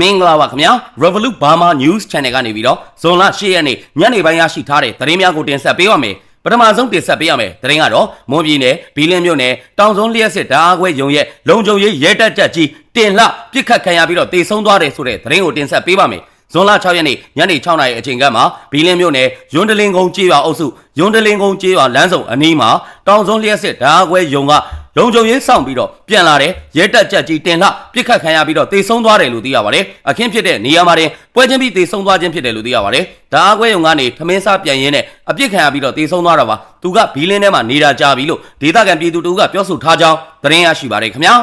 မင်္ဂလာပါခင်ဗျာ Revolut Burma News Channel ကနေပြီးတော့ဇွန်လ10ရက်နေ့ညနေပိုင်းရရှိထားတဲ့သတင်းများကိုတင်ဆက်ပေးပါမယ်ပထမဆုံးတင်ဆက်ပေးရမယ်သတင်းကတော့မွန်ပြည်နယ်ဘီလင်းမြို့နယ်တောင်စုံလျှက်စစ်ဓာအားခွဲရုံရဲ့လုံခြုံရေးရဲတပ်ချက်ကြီးတင်လှပြစ်ခတ်ခံရပြီးတော့တေဆုံးသွားတယ်ဆိုတဲ့သတင်းကိုတင်ဆက်ပေးပါမယ် ဇွန်လ6ရက်နေ့ညနေ6နာရီအချိန်ကမှဘီလင်းမြို့နယ်ယွန်းတလင်ကုန်းကြေးရွာအုပ်စုယွန်းတလင်ကုန်းကြေးရွာလမ်းစုံအနီးမှာတောင်စုံလျှက်စစ်ဓာအားခွဲရုံကလုံခြုံရေးဆောင်ပြီးတော့ပြန်လာတဲ့ရဲတပ်ချက်ကြီးတင်လှပြစ်ခတ်ခံရပြီးတော့တေဆုံးသွားတယ်လို့သိရပါတယ်အခင်းဖြစ်တဲ့နေရာမှာတင်ပွဲချင်းပြီးတေဆုံးသွားခြင်းဖြစ်တယ်လို့သိရပါတယ်ဓာအားခွဲရုံကနေထမင်းစားပြန်ရင်းနဲ့အပြစ်ခံရပြီးတော့တေဆုံးသွားတာပါသူကဘီလင်းထဲမှာနေတာကြပြီလို့ဒေသခံပြည်သူတို့ကပြောဆိုထားကြောင်းသတင်းရရှိပါတယ်ခင်ဗျာ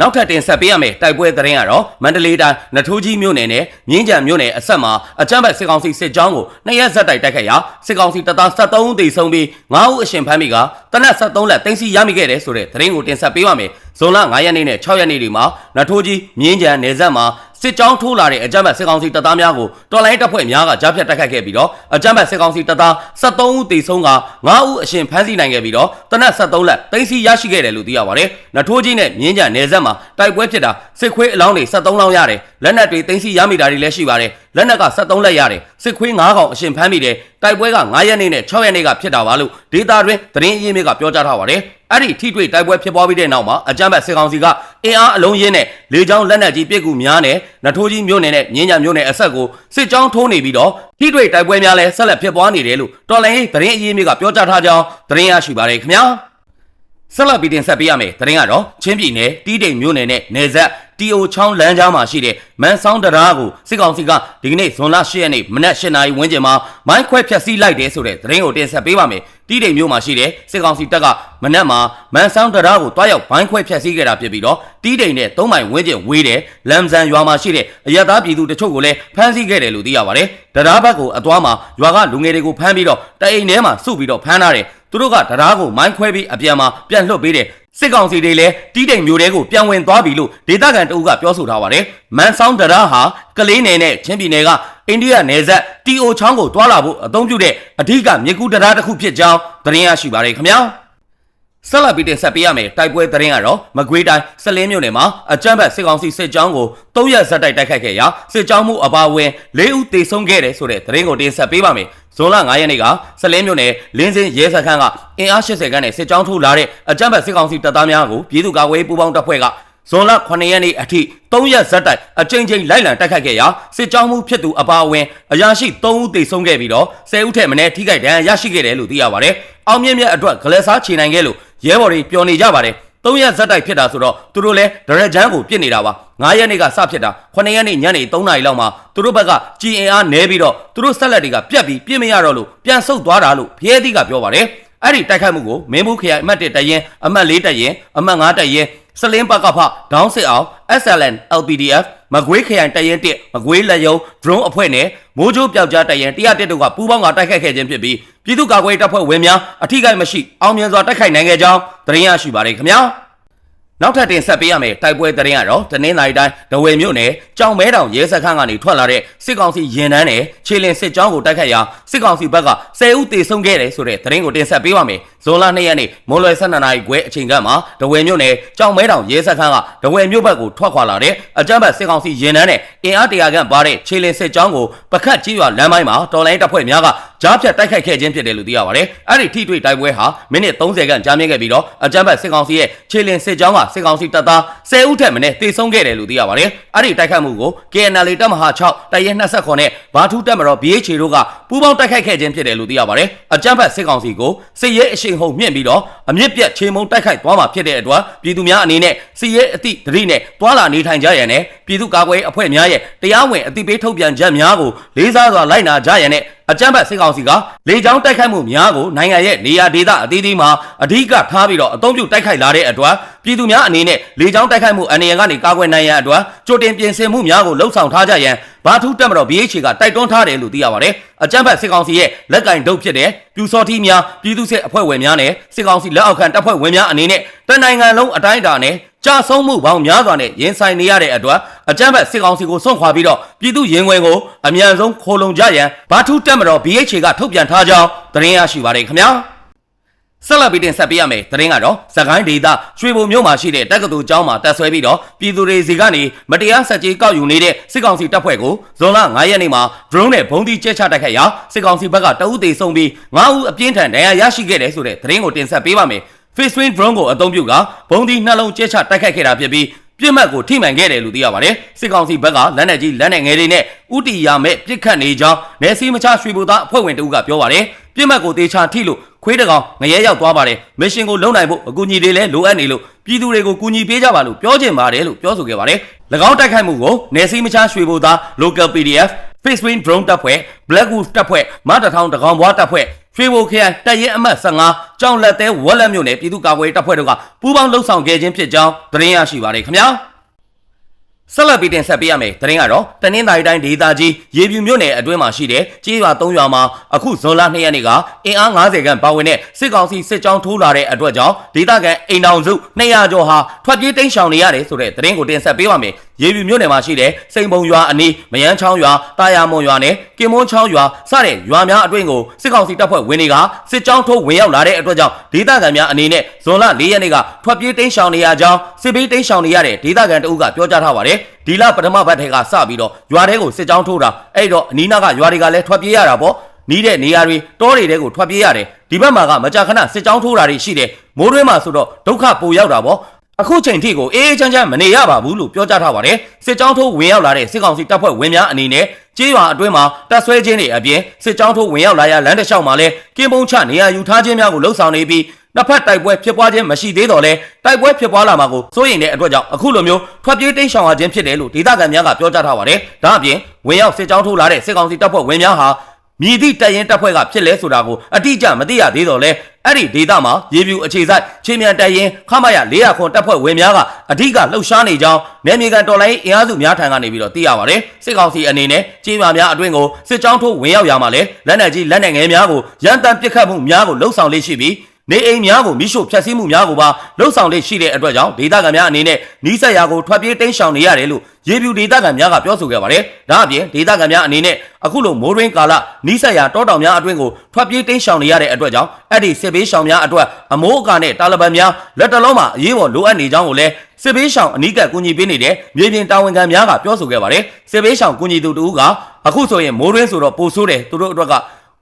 နောက်ထပ်တင်ဆက်ပေးရမယ်တိုက်ပွဲသတင်းကတော့မန္တလေးတိုင်းနထိုးကြီးမြို့နယ်နဲ့မြင်းကြံမြို့နယ်အဆက်မှာအကြမ်းဖက်စစ်ကောင်စီစစ်ကြောင်းကိုနှစ်ရက်ဆက်တိုက်တိုက်ခတ်ရာစစ်ကောင်စီတပ်သား73ဦးသေဆုံးပြီး9ဦးအရှင်ဖမ်းမိကတနက်73လက်တင်စီရမိခဲ့တယ်ဆိုတဲ့သတင်းကိုတင်ဆက်ပေးပါမယ်ဇွန်လ9ရက်နေ့နဲ့6ရက်နေ့တွေမှာနထိုးကြီးမြင်းကြံနယ်စပ်မှာ စစ်ကြောင်းထိုးလာတဲ့အကြမ်းဖက်စစ်ကောင်စီတပ်သားများကိုတော်လိုင်းတပ်ဖွဲ့များကကြားဖြတ်တိုက်ခတ်ခဲ့ပြီးတော့အကြမ်းဖက်စစ်ကောင်စီတပ်သား73ဦးသေဆုံးက9ဦးအရှင်ဖမ်းဆီးနိုင်ခဲ့ပြီးတော့တနက်73လက်တင်စီရရှိခဲ့တယ်လို့သိရပါတယ်နထိုးကြီးနဲ့မြင်းကြံနယ်စပ်မှာတိုက်ပွဲဖြစ်တာစစ်ခွေးအလောင်းတွေ73လောင်းရတယ်လက်နက်တွေတင်စီရမိတာတွေလည်းရှိပါတယ် လက်နက်က73လက်ရတယ်စစ်ခွေး9ကောင်အရှင်ဖမ်းမိတယ်တိုက်ပွဲက9ရက်နေ့နဲ့6ရက်နေ့ကဖြစ်တာပါလို့ဒေတာတွင်သတင်းအရင်းမြစ်ကပြောကြားထားပါတယ်အဲ့ဒီထိတွေ့တိုက်ပွဲဖြစ်ပွားပြီးတဲ့နောက်မှာအကြမ်းဖက်စစ်ကောင်စီကအင်အားအလုံးရင်းနဲ့လေကြောင်းလက်နက်ကြီးပစ်ကူများနဲ့နထိုးကြီးမြို့နယ်နဲ့မြင်းကြံမြို့နယ်အဆက်ကိုစစ်ကြောင်းထိုးနေပြီးတော့ထိတွေ့တိုက်ပွဲများလည်းဆက်လက်ဖြစ်ပွားနေတယ်လို့တော်လိုင်းရေးသတင်းအရင်းမြစ်ကပြောကြားထားကြောင်းသတင်းရရှိပါတယ်ခင်ဗျာ ဆက်လက်ပြီးတင်ဆက်ပေးရမယ်။သတင်းကတော့ချင်းပြည်နယ်တီးတိမ်မြို့နယ်နဲ့နယ်စပ်တီအိုချောင်းလမ်းကြားမှာရှိတဲ့မန်ဆောင်တရာကိုစစ်ကောင်စီကဒီကနေ့ဇွန်လ10ရက်နေ့မနက်8နာရီဝန်းကျင်မှာမိုင်းခွဲဖျက်ဆီးလိုက်တယ်ဆိုတဲ့သတင်းကိုတင်ဆက်ပေးပါမယ်။တီးတိမ်မြို့မှာရှိတဲ့စစ်ကောင်စီတပ်ကမနက်မှာမန်ဆောင်တရာကိုတွားရောက်မိုင်းခွဲဖျက်ဆီးခဲ့တာဖြစ်ပြီးတော့တီးတိမ်နဲ့သုံးမိုင်ဝန်းကျင်ဝေးတဲ့လမ်ဇန်ရွာမှာရှိတဲ့အရသာပြည်သူတချို့ကိုလည်းဖမ်းဆီးခဲ့တယ်လို့သိရပါတယ်။တရားဘက်ကိုအသွားမှာရွာကလူငယ်တွေကိုဖမ်းပြီးတော့တအိမ်ထဲမှာစုပြီးတော့ဖမ်းထားတယ်။ သူတို့ကတရားကိုမိုင်းခွဲပြီးအပြန်မှာပြန်လွှတ်ပေးတယ်စစ်ကောင်စီတွေလည်းတီးတိမ်မျိုးတဲကိုပြန်ဝင်သွားပြီလို့ဒေသခံတအုပ်ကပြောဆိုထားပါတယ်မန်ဆောင်တရားဟာကလေးနယ်နဲ့ချင်းပြည်နယ်ကအိန္ဒိယနယ်စပ်တီအိုချောင်းကိုတွာလာဖို့အသုံးပြုတဲ့အဓိကမြေကူးတရားတစ်ခုဖြစ်ကြောင်းသတင်းရရှိပါတယ်ခင်ဗျာ ဆက်လက်ပြီးတင်ဆက်ပေးရမယ်တိုက်ပွဲသတင်းကတော့မကွေးတိုင်းစလင်းမြို့နယ်မှာအကြမ်းဖက်စစ်ကောင်စီစစ်ကြောင်းကို၃ရက်ဇက်တိုက်တိုက်ခိုက်ခဲ့ရာစစ်ကြောင်းမှုအပါအဝင်၄ဦးသေဆုံးခဲ့တယ်ဆိုတဲ့သတင်းကိုတင်ဆက်ပေးပါမယ်ဇွန်လ9ရက်နေ့ကစလင်းမြို့နယ်လင်းစင်းရဲစခန်းကအင်အား80ခန်းနဲ့စစ်ကြောင်းထိုးလာတဲ့အကြမ်းဖက်စစ်ကောင်စီတပ်သားများကိုပြည်သူ့ကာကွယ်ရေးပူးပေါင်းတပ်ဖွဲ့ကဇွန်လ9ရက်နေ့အထိ3ရက်ဇက်တိုက်အကြိမ်ကြိမ်လိုက်လံတိုက်ခတ်ခဲ့ရာစစ်ကြောင်းမှုဖြစ်သူအပါအဝင်အရာရှိ3ဦးသေဆုံးခဲ့ပြီးတော့10ဦးထက်မနည်းထိခိုက်ဒဏ်ရာရရှိခဲ့တယ်လို့သိရပါတယ်။အောင်မြင့်မြတ်အတွက်ဂလက်စားခြေနိုင်ခဲ့လို့ ရဲဘော်တွေပျော်နေကြပါတယ်။3ရက်ဇက်တိုက်ဖြစ်တာဆိုတော့သူတို့လည်းဒရက်ဂျန်ကိုပြစ်နေတာပါ9ရက်နေ့ကစဖြစ်တာ9ရက်နေ့ညနေ3နာရီလောက်မှာသူတို့ဘက်ကကြည်အင်အားနဲပြီးတော့သူတို့ဆက်လက်တွေကပြက်ပြီးပြစ်မရတော့လို့ပြန်ဆုတ်သွားတာလို့ဖျဲသီးကပြောပါတယ်အဲ့ဒီတိုက်ခိုက်မှုကိုမင်းဘူးခရိုင်အမှတ်1တရင်အမှတ်4တရင်အမှတ်5တရင်စလင်းပကဖဒေါင်းစစ်အောင် SLN LPDF မကွေးခရိုင်တရင်1မကွေးလက်ယုံ drone အဖွဲ့နဲ့မိုးချိုးပျောက်ကြားတရင်101တို့ကပူးပေါင်းကတိုက်ခိုက်ခဲ့ခြင်းဖြစ်ပြီးပြည်သူ့ကာကွယ်တပ်ဖွဲ့ဝင်များအထိကိမရှိအောင်မြင်စွာတိုက်ခိုက်နိုင်ခဲ့ကြောင်းသတင်းရရှိပါတယ်ခင်ဗျာ နောက်ထပ်တင်ဆက်ပေးရမယ်တိုက်ပွဲသတင်းကတော့တနင်္လာရီတိုင်းဒဝယ်မြို့နယ်ကြောင်မဲတောင်ရဲစခန်းကနေထွက်လာတဲ့စစ်ကောင်စီရင်တန်းနဲ့ခြေလင်စစ်ကြောင်းကိုတိုက်ခတ်ရာစစ်ကောင်စီဘက်က10ဦးသေဆုံးခဲ့တယ်ဆိုတဲ့သတင်းကိုတင်ဆက်ပေးပါမယ်ဇွန်လ2ရက်နေ့မွန်လွယ်12နာရီခွဲအချိန်ကမှဒဝယ်မြို့နယ်ကြောင်မဲတောင်ရဲစခန်းကဒဝယ်မြို့ဘက်ကိုထွက်ခွာလာတဲ့အကြမ်းဖက်စစ်ကောင်စီရင်တန်းနဲ့အင်အားတရာခန့်ပါတဲ့ခြေလင်စစ်ကြောင်းကိုပခတ်ကြီးရွာလမ်းပိုင်းမှာတော်လိုင်းတပ်ဖွဲ့များကကြားဖြတ်တိုက်ခိုက်ခဲ့ခြင်းဖြစ်တယ်လို့သိရပါတယ်အဲ့ဒီထိတွေ့တိုက်ပွဲဟာမိနစ်30ခန့်ကြာမြင့်ခဲ့ပြီးတော့အကြမ်းဖက်စစ်ကောင်စီရဲ့ခြေလင်စစ်ကြောင်းကစစ်ကောင်စီတပ်သား10ဦးထက်မနည်းသေဆုံးခဲ့တယ်လို့သိရပါတယ်။အဲ့ဒီတိုက်ခိုက်မှုကို KNL တပ်မဟာ6တပ်ရဲ29နဲ့ဘာထူးတပ်မတော် BH တို့ကပူးပေါင်းတိုက်ခိုက်ခဲ့ခြင်းဖြစ်တယ်လို့သိရပါတယ်။အကြမ်းဖက်စစ်ကောင်စီကိုစစ်ရေးအရှိန်ဟုန်မြင့်ပြီးတော့အမြင့်ပြတ်ချေမှုန်းတိုက်ခိုက်သွားမှာဖြစ်တဲ့အတွက်ပြည်သူများအနေနဲ့စစ်ရေးအသည့်တတိနဲ့တွာလာနေထိုင်ကြရန်နဲ့ပြည်သူ့ကာကွယ်ရေးအဖွဲ့များရဲ့တရားဝင်အသိပေးထုတ်ပြန်ချက်များကိုလေးစားစွာလိုက်နာကြရန်နဲ့အကြမ်းဖက်စစ်ကောင်စီကလေကြောင်းတိုက်ခိုက်မှုများကိုနိုင်ငံရဲ့နေရာဒေသအသီးသီးမှာအဓိကထားပြီးတော့အသုံးပြုတိုက်ခိုက်လာတဲ့အတွက် ပြည်သူများအနေနဲ့လေကြောင်းတိုက်ခိုက်မှုအနေနဲ့ကနေကာကွယ်နိုင်ရန်အတွက်ကြိုတင်ပြင်ဆင်မှုများကိုလှုံ့ဆော်ထားကြရန်ဘာထူးတက်မတော် BH ကတိုက်တွန်းထားတယ်လို့သိရပါတယ်။အကြမ်းဖက်စစ်ကောင်စီရဲ့လက်ကင်ဒုတ်ဖြစ်တဲ့ပြူစော်ထီများပြည်သူ့စစ်အဖွဲ့ဝင်များနဲ့စစ်ကောင်စီလက်အောက်ခံတပ်ဖွဲ့ဝင်များအနေနဲ့တနိုင်ငံလုံးအတိုင်းအတာနဲ့ကြာဆုံးမှုပေါင်းများစွာနဲ့ရင်ဆိုင်နေရတဲ့အတွက်အကြမ်းဖက်စစ်ကောင်စီကိုစွန့်ခွာပြီးတော့ပြည်သူရင်ဝင်ကိုအမြန်ဆုံးခိုလုံကြရန်ဘာထူးတက်မတော် BH ကထုတ်ပြန်ထားကြောင်းသတင်းရရှိပါတယ်ခင်ဗျာ ဆက်လက်ပြီးတင်ဆက်ပေးရမယ်သတင်းကတော့စကိုင်းဒေသရွှေဘုံမြို့မှာရှိတဲ့တက္ကသိုလ်ကျောင်းမှာတက်ဆွဲပြီးတော့ပြည်သူတွေစီကနေမတရားဆက်ကြေးကောက်ယူနေတဲ့စစ်ကောင်စီတပ်ဖွဲ့ကိုဇွန်လ9ရက်နေ့မှာ drone နဲ့ဘုံးသီးကျဲချတိုက်ခတ်ရာစစ်ကောင်စီဘက်ကတအုပ်သေးဆုံးပြီး9ဦးအပြင်းထန်ဒဏ်ရာရရှိခဲ့တယ်ဆိုတဲ့သတင်းကိုတင်ဆက်ပေးပါမယ် Face Wing drone ကိုအသုံးပြုကဘုံသီးနှလုံးကျဲချတိုက်ခတ်ခဲ့တာဖြစ်ပြီး ပြစ်မှတ်ကိုထိမှန်ခဲ့တယ်လို့သိရပါတယ်စစ်ကောင်စီဘက်ကလက်နက်ကြီးလက်နက်ငယ်တွေနဲ့ဥတီယာမဲ့ပြစ်ခတ်နေကြောင်းနယ်စည်းမခြားရွှေဘုသားအဖွဲ့ဝင်တဦးကပြောပါတယ်ပြစ်မှတ်ကိုတေချာထိလို့ခွေးတကောင်ငရဲရောက်သွားပါတယ်မစ်ရှင်ကိုလုံနိုင်ဖို့အကူအညီတွေလည်းလိုအပ်နေလို့ပြည်သူတွေကိုကူညီပေးကြပါလို့ပြောချင်ပါတယ်လို့ပြောဆိုခဲ့ပါတယ်၎င်းတိုက်ခိုက်မှုကိုနယ်စည်းမခြားရွှေဘုသား local PDF Face Wing drone တပ်ဖွဲ့ Black Wolf တပ်ဖွဲ့မတထောင်တကောင်ဘွားတပ်ဖွဲ့ရွှေဘိုခရိုင်တပ်ရဲအမှတ်15ကြောင်လက်သေးဝက်လက်မြို့နယ်ပြည်သူ့ကာကွယ်ရေးတပ်ဖွဲ့တို့ကပူးပေါင်းလှုပ်ဆောင်ခဲ့ခြင်းဖြစ်ကြောင်းသတင်းရရှိပါတယ်ခင်ဗျာဆက်လက်ပြီးတင်ဆက်ပေးရမယ်။တရင်ကတော့တနင်္သာရီတိုင်းဒေသကြီးရေပြူမြို့နယ်အတွင်းမှာရှိတဲ့ကြေးရွာ၃ရွာမှာအခုဇွန်လ2ရက်နေ့ကအင်အား90ခန့်ပါဝင်တဲ့စစ်ကောင်စီစစ်ကြောင်းထိုးလာတဲ့အတွက်ကြောင့်ဒေသခံအိမ်တောင်စု200ကျော်ဟာထွက်ပြေးတိမ်းရှောင်နေရတယ်ဆိုတဲ့တရင်ကိုတင်ဆက်ပေးပါမယ်။ ရေပြူမြို့နယ်မှာရှိတဲ့စိန်ပုံရွာအနီးမယန်းချောင်းရွာတာယာမွန်ရွာနဲ့ကင်မွန်းချောင်းရွာစတဲ့ရွာများအတွင်းကိုစစ်ကောင်စီတပ်ဖွဲ့ဝင်တွေကစစ်ကြောင်းထိုးဝင်ရောက်လာတဲ့အတွက်ကြောင့်ဒေသခံများအနေနဲ့ဇွန်လ4ရက်နေ့ကထွက်ပြေးတိမ်းရှောင်နေရကြောင်းစစ်ဘေးတိမ်းရှောင်နေရတဲ့ဒေသခံတအုပ်ကပြောကြားထားပါတယ်။ဒီလပထမဘက်ထဲကစပြီးတော့ရွာထဲကိုစစ်ကြောင်းထိုးတာအဲ့တော့အနီးနားကရွာတွေကလည်းထွက်ပြေးရတာပေါ့နီးတဲ့နေရာတွေတောတွေတဲကိုထွက်ပြေးရတယ်ဒီဘက်မှာကမကြာခဏစစ်ကြောင်းထိုးတာတွေရှိတယ်မိုးတွင်းမှာဆိုတော့ဒုက္ခပိုရောက်တာပေါ့ အခုချိန်ထိကိုအေးအေးချမ်းချမ်းမနေရပါဘူးလို့ပြောကြားထားပါတယ်စစ်ကြောင်းထိုးဝင်ရောက်လာတဲ့စစ်ကောင်စီတပ်ဖွဲ့ဝင်များအနေနဲ့ကြေးရွာအတွင်းမှာတပ်ဆွဲခြင်းတွေအပြင်စစ်ကြောင်းထိုးဝင်ရောက်လာရလမ်းတစ်လျှောက်မှာလဲကင်းပုံချနေရာယူထားခြင်းများကိုလှုံ့ဆော်နေပြီးနှစ်ဖက်တိုက်ပွဲဖြစ်ပွားခြင်းမရှိသေးတော့လဲတိုက်ပွဲဖြစ်ပွားလာမှာကိုစိုးရိမ်တဲ့အတွက်ကြောင့်အခုလိုမျိုးထွက်ပြေးတိမ်းရှောင်ရခြင်းဖြစ်တယ်လို့ဒေသခံများကပြောကြားထားပါတယ်။ဒါအပြင်ဝင်ရောက်စစ်ကြောင်းထိုးလာတဲ့စစ်ကောင်စီတပ်ဖွဲ့ဝင်များဟာ မြည်သည့်တပ်ရင်တပ်ဖွဲ့ကဖြစ်လဲဆိုတာကိုအတိအကျမသိရသေးတော့လဲအဲ့ဒီဒေသမှာရေပြူအခြေစိုက်ချင်းမြန်တပ်ရင်ခမရ400ခွန်တပ်ဖွဲ့ဝင်များကအဓိကလှုပ်ရှားနေကြောင်းနယ်မြေကန်တော်လိုင်းအင်အားစုများထံကနေပြီးတော့သိရပါတယ်စစ်ကောင်စီအနေနဲ့ကြေးပါများအတွင်းကိုစစ်ကြောင်းထိုးဝင်ရောက်ရမှာလဲလက်နက်ကြီးလက်နက်ငယ်များကိုရန်တမ်းပစ်ခတ်မှုများကိုလှုံ့ဆော်လေးရှိပြီး နေအိမ်များကိုမိရှို့ဖျက်ဆီးမှုများကိုပါလှုပ်ဆောင်လေးရှိတဲ့အတွက်ကြောင့်ဒေသခံများအနေနဲ့နီးစပ်ရာကိုထွက်ပြေးတိမ်းရှောင်နေရတယ်လို့ရေပြူဒေသခံများကပြောဆိုခဲ့ပါတယ်။ဒါအပြင်ဒေသခံများအနေနဲ့အခုလိုမိုးရင်းကာလနီးစပ်ရာတောတောင်များအတွင်းကိုထွက်ပြေးတိမ်းရှောင်နေရတဲ့အတွက်ကြောင့်အဲ့ဒီစစ်ဘေးရှောင်များအတွက်အမိုးအကာနဲ့တာလဘန်များလက်တလုံးမှာအရေးပေါ်လိုအပ်နေကြောင်းကိုလည်းစစ်ဘေးရှောင်အနီးကပ်ကူညီပေးနေတဲ့မြေပြင်တာဝန်ခံများကပြောဆိုခဲ့ပါတယ်။စစ်ဘေးရှောင်ကူညီသူတူကအခုဆိုရင်မိုးရင်းဆိုတော့ပိုဆိုးတယ်သူတို့အတွက်က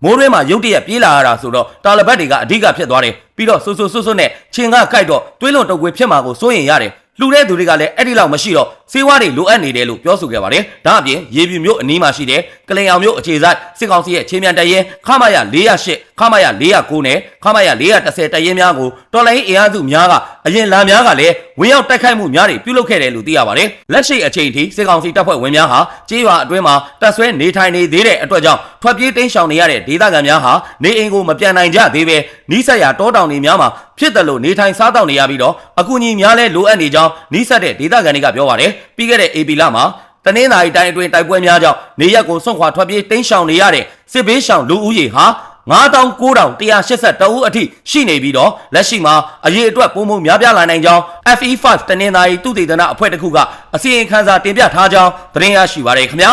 မိုးရဲမှာရုတ်တရက်ပြေးလာရတာဆိုတော့တာလဘတ်တွေကအဓိကဖြစ်သွားတယ်ပြီးတော့ဆူဆူဆွတ်ဆွတ်နဲ့ချင်းကကြိုက်တော့တွေးလွန်တုပ်ကွေးဖြစ်မှာကိုစိုးရင်ရတယ် လှူတဲ့သူတွေကလည်းအဲ့ဒီလောက်မရှိတော့စေဝါတွေလိုအပ်နေတယ်လို့ပြောဆိုခဲ့ပါတယ်။ဒါအပြင်ရေပြူမျိုးအနီးမှာရှိတဲ့ကလင်အောင်မျိုးအခြေစိုက်စစ်ကောင်စီရဲ့ချင်းမြန်တရင်ခမရ408ခမရ409နဲ့ခမရ410တရင်များကိုတော်လိုင်းအင်အားစုများကအရင်လာများကလည်းဝင်ရောက်တိုက်ခိုက်မှုများတွေပြုလုပ်ခဲ့တယ်လို့သိရပါတယ်။လက်ရှိအချိန်ထိစစ်ကောင်စီတပ်ဖွဲ့ဝင်များဟာကြေးရွာအတွင်းမှာတပ်ဆွဲနေထိုင်နေသေးတဲ့အတွက်ကြောင့်ထွက်ပြေးတိမ်းရှောင်နေရတဲ့ဒေသခံများဟာနေအိမ်ကိုမပြန်နိုင်ကြသေးပဲနီးစပ်ရာတောတောင်တွေများမှာဖြစ်တယ်လို့နေထိုင်စားတောက်နေရပြီးတော့အကူအညီများလဲလိုအပ်နေကြောင်းနီးစပ်တဲ့ဒေသခံတွေကပြောပါတယ်ပြီးခဲ့တဲ့ AP လမှာတနင်္သာရီတိုင်းအတွင်းတိုက်ပွဲများကြောင့်နေရက်ကိုစွန့်ခွာထွက်ပြေးတိမ်းရှောင်နေရတဲ့စစ်ဘေးရှောင်လူဦးရေဟာ99,182ဦးအထိရှိနေပြီးတော့လက်ရှိမှာအရေးအတွက်ပုံမှုများပြားလာနိုင်ကြောင်း FE5 တနင်္သာရီတုတေသနအဖွဲ့တစ်ခုကအစီရင်ခံစာတင်ပြထားကြောင်းသတင်းရရှိပါရခင်ဗျာ